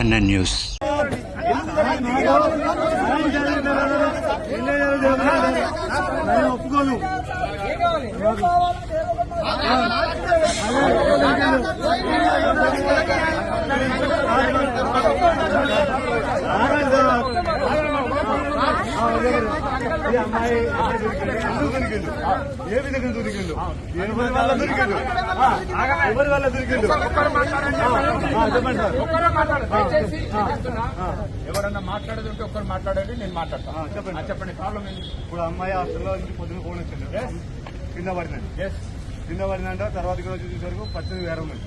NN news. ఒప్పుకోను ఈ అమ్మాయి దొరికిండు ఏ విధంగా దొరికిండు ఎవరి వల్ల దొరికిండు ఎవరి వల్ల దొరికిండు చెప్పండి ఎవరన్నా మాట్లాడేది ఒక్కరు మాట్లాడండి నేను మాట్లాడతాను చెప్పండి. చెప్పండి. ప్రాబ్లం ఏంటి? ఇప్పుడు అమ్మాయి హాస్టల్లో నుంచి పొద్దున ఫోన్ వచ్చిండు కింద పడినండి. ఎస్ కింద పడినంట తర్వాత ఇక్కడ చూసేసరికి పరిస్థితి వేరే ఉన్నది.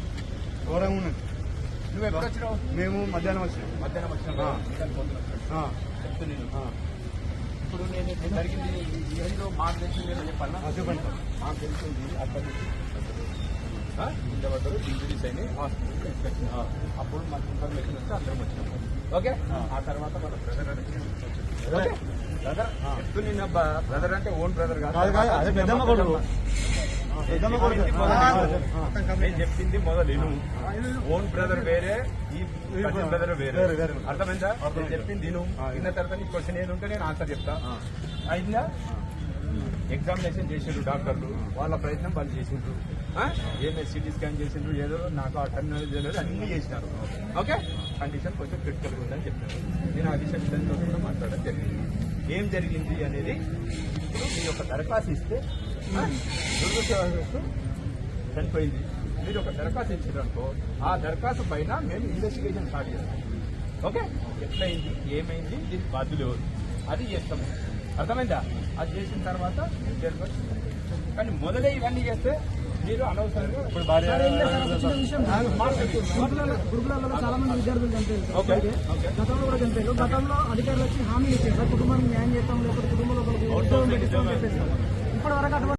ఘోరంగా ఉన్నది. నువ్వు ఎప్పుడు వచ్చినావు? మేము మధ్యాహ్నం వచ్చాం మధ్యాహ్నం వచ్చినావు ఇప్పుడు నేను జరిగింది. ఏంటో మాకు తెలిసింది నేను చెప్పాలా? మాకు తెలిసింది అక్కడి పడ్డారు ఇంజరీస్ అయినాయి. హాస్పిటల్. అప్పుడు మాకు ఇన్ఫర్మేషన్ వస్తే అందరం వచ్చినాం. ఓకే? ఆ తర్వాత వాళ్ళ బ్రదర్ బ్రదర్ చెప్తూ నిన్న బ్రదర్ అంటే ఓన్ బ్రదర్ కాదు, చెప్పింది మొదలు. ఓన్ బ్రదర్ వేరే ఈ బ్రదర్ వేరే. అర్థమైందా? నేను చెప్పింది విన్న తర్వాత నీ క్వశ్చన్ ఏదుంటే నేను ఆన్సర్ చెప్తా. అయిందా? ఎగ్జామినేషన్ చేసిండ్రు డాక్టర్లు. వాళ్ళ ప్రయత్నం వాళ్ళు చేసిండ్రు. ఏమే సిటీ స్కాన్ చేసిండ్రు ఏదో నాకు ఆ టర్మినాలజీ తెలియదు అన్ని చేసినారు. ఓకే కండిషన్ కొంచెం క్రిటికల్ ఉందని చెప్పారు. నేను ఆ విషయం కూడా మాట్లాడడం జరిగింది. ఏం జరిగింది అనేది ఇప్పుడు మీ యొక్క దరఖాస్తు ఇస్తే చనిపోయింది మీరు ఒక దరఖాస్తు ఇచ్చారనుకో ఆ దరఖాస్తు పైన మేము ఇన్వెస్టిగేషన్ స్టార్ట్ చేస్తాం ఓకే ఎట్లయింది ఏమైంది దీనికి బాధ్యులు ఎవరు అది చేస్తాము అర్థమైందా? అది చేసిన తర్వాత కానీ మొదలే ఇవన్నీ చేస్తే మీరు అనవసరంగా ఇప్పుడు భార్య గురుకులాలలో చాలా మంది విద్యార్థులు చనిపోయారు గతంలో కూడా చనిపోయారు గతంలో అధికారులు వచ్చి హామీ ఇచ్చారు కుటుంబానికి న్యాయం చేస్తాం లేకపోతే కుటుంబంలో ఒకరికి ఇప్పటి వరకు అటువంటి